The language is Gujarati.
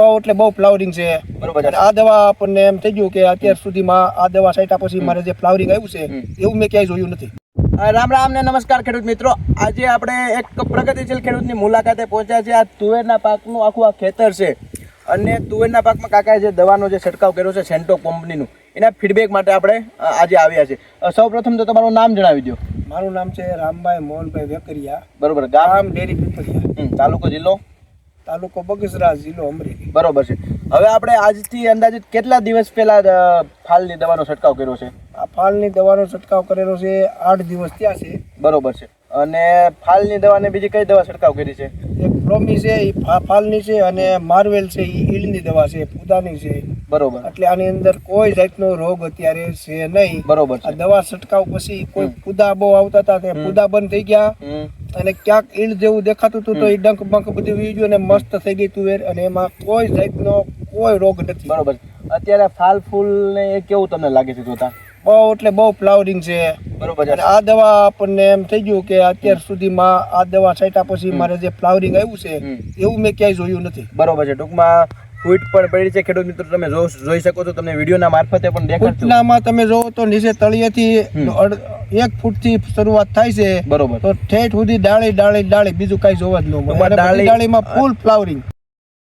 બહુ એટલે બહુ ફ્લાવરિંગ છે. બરોબર આ દવા આપણને એમ થઈ ગયું કે અત્યાર સુધીમાં આ દવા છાંટ્યા પછી મારે જે ફ્લાવરિંગ આવ્યું છે એવું મેં ક્યાંય જોયું નથી. રામ રામ ને નમસ્કાર ખેડૂત મિત્રો. આજે આપણે એક પ્રગતિશીલ ખેડૂતની મુલાકાતે પહોંચ્યા છે આ તુવેરના પાકનું આખું આ ખેતર છે. અને તુવેરના પાકમાં કાકાએ જે દવાનો જે છંટકાવ કર્યો છે સેન્ટો કંપનીનું એના ફીડબેક માટે આપણે આજે આવ્યા છે સૌ પ્રથમ તો તમારું નામ જણાવી દો મારું નામ છે રામભાઈ મોહનભાઈ વેકરિયા. બરોબર ગામ? ડેરી પીપળિયા. તાલુકો જિલ્લો? તાલુકો બગસરા જિલ્લો અમરેલી. બરોબર છે. હવે આપણે આજથી અંદાજિત કેટલા દિવસ પહેલા ફાલની દવાનો છંટકાવ કર્યો છે? આ ફાલની દવાનો છંટકાવ કરેલો છે આઠ દિવસ ત્યાં છે. બરોબર છે. અને ફાલની દવાને બીજી કઈ દવા છંટકાવ કરી છે? એક પ્રોમી છે એ ફાલની છે અને માર્વેલ છે એ ઈલની દવા છે ફૂદાની છે. બરોબર. એટલે આની અંદર કોઈ જાતનો રોગ અત્યારે છે નહીં. બરોબર આ દવા છંટકાવ પછી કોઈ ફૂદા બહુ આવતા હતા તે ફૂદા બંધ થઈ ગયા. અને ક્યાંક ઈંડ જેવું દેખાતું હતું તો એ ડંક બંક બધું વી ગયું અને મસ્ત થઈ ગઈ તુવેર અને એમાં કોઈ જાતનો કોઈ રોગ નથી. બરોબર. અત્યારે ફાલ ફૂલ ને એ કેવું તમને લાગે છે જોતા? બહુ એટલે બહુ ફ્લાવરિંગ છે. બરોબર અને આ દવા આપણને એમ થઈ ગયું કે અત્યાર સુધીમાં આ દવા છાંટ્યા પછી મારે જે ફ્લાવરિંગ આવ્યું છે એવું મેં ક્યાંય જોયું નથી. બરોબર છે. ટૂંકમાં ફૂટ પણ પડી છે. ખેડૂત મિત્રો તમે જો- જોઈ શકો છો. તમને વિડીયોના મારફતે પણ દેખાડશું. ફૂટનામાં તમે જોવો તો નીચે તળિયેથી એક ફૂટ ફૂટથી શરૂઆત થાય છે. બરોબર. તો ઠેઠ સુધી ડાળી ડાળી ડાળી. બીજું કઈ જોવા જ ન મળે. ડાળીમાં ફૂલ ફ્લાવરિંગ.